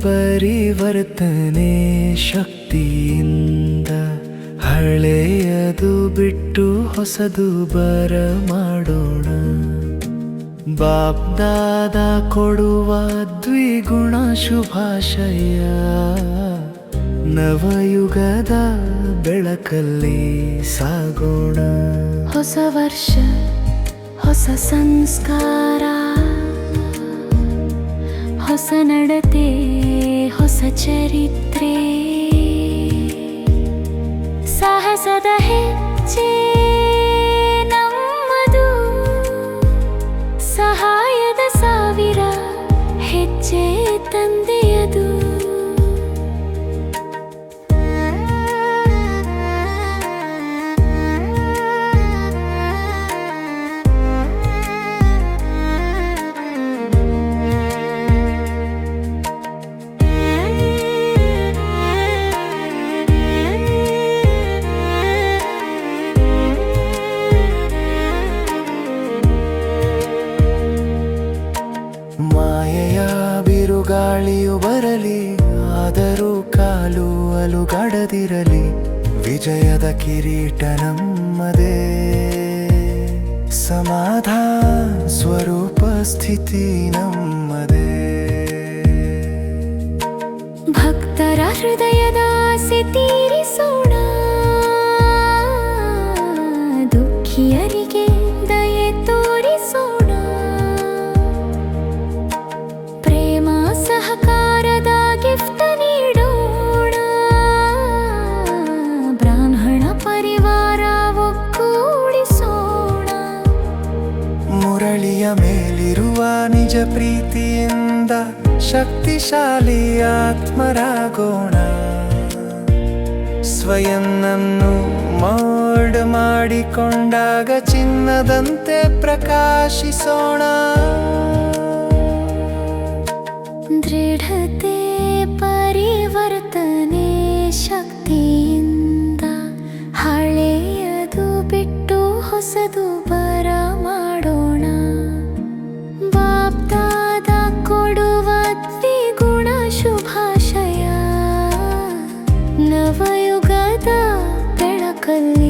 ಪರಿವರ್ತನೆ ಶಕ್ತಿಯಿಂದ ಹಳೆಯದು ಬಿಟ್ಟು ಹೊಸದು ಬರ ಮಾಡೋಣ. ಬಾಪ್ದಾದ ಕೊಡುವ ದ್ವಿಗುಣ ಶುಭಾಶಯ. ನವಯುಗದ ಬೆಳಕಲ್ಲಿ ಸಾಗೋಣ. ಹೊಸ ವರ್ಷ, ಹೊಸ ಸಂಸ್ಕಾರ. ಹೊಸ ನಡತೆ ಹೊಸ ಚರಿತ್ರೆ. ಸಾಹಸದ ಹೆಜ್ಜೆ ನಮ್ಮದು. ಸಹಾಯದ ಸಾವಿರ ಹೆಜ್ಜೆ ತಂದೆಯದು ಬಿರುಗಾಳಿಯು ಬರಲಿ, ಆದರೂ ಕಾಲು ಅಲುಗಾಡದಿರಲಿ. ವಿಜಯದ ಕಿರೀಟ ನಮ್ಮದೇ. ಸಮಾಧಾನ ಸ್ವರೂಪ ಸ್ಥಿತಿ ನಮ್ಮದೇ. ಭಕ್ತರ ಹೃದಯದ ಆಸೆ ತೀರಿಸೋಣ. ದುಃಖಿಯರಿಗೆ ಮೇಲಿರುವ ನಿಜ ಪ್ರೀತಿಯಿಂದ ಶಕ್ತಿಶಾಲಿ ಆತ್ಮರಾಗೋಣ. ಸ್ವಯನ್ನನ್ನು ಮೋಡ್ ಮಾಡಿಕೊಂಡಾಗ ಚಿನ್ನದಂತೆ ಪ್ರಕಾಶಿಸೋಣ. ದೃಢತೆ ಪರಿವರ್ತನೆ ಶಕ್ತಿಯಿಂದ ಹಳೆಯದು ಬಿಟ್ಟು ಹೊಸದು ನವಯುಗದ ಬೆಳಕಲ್ಲ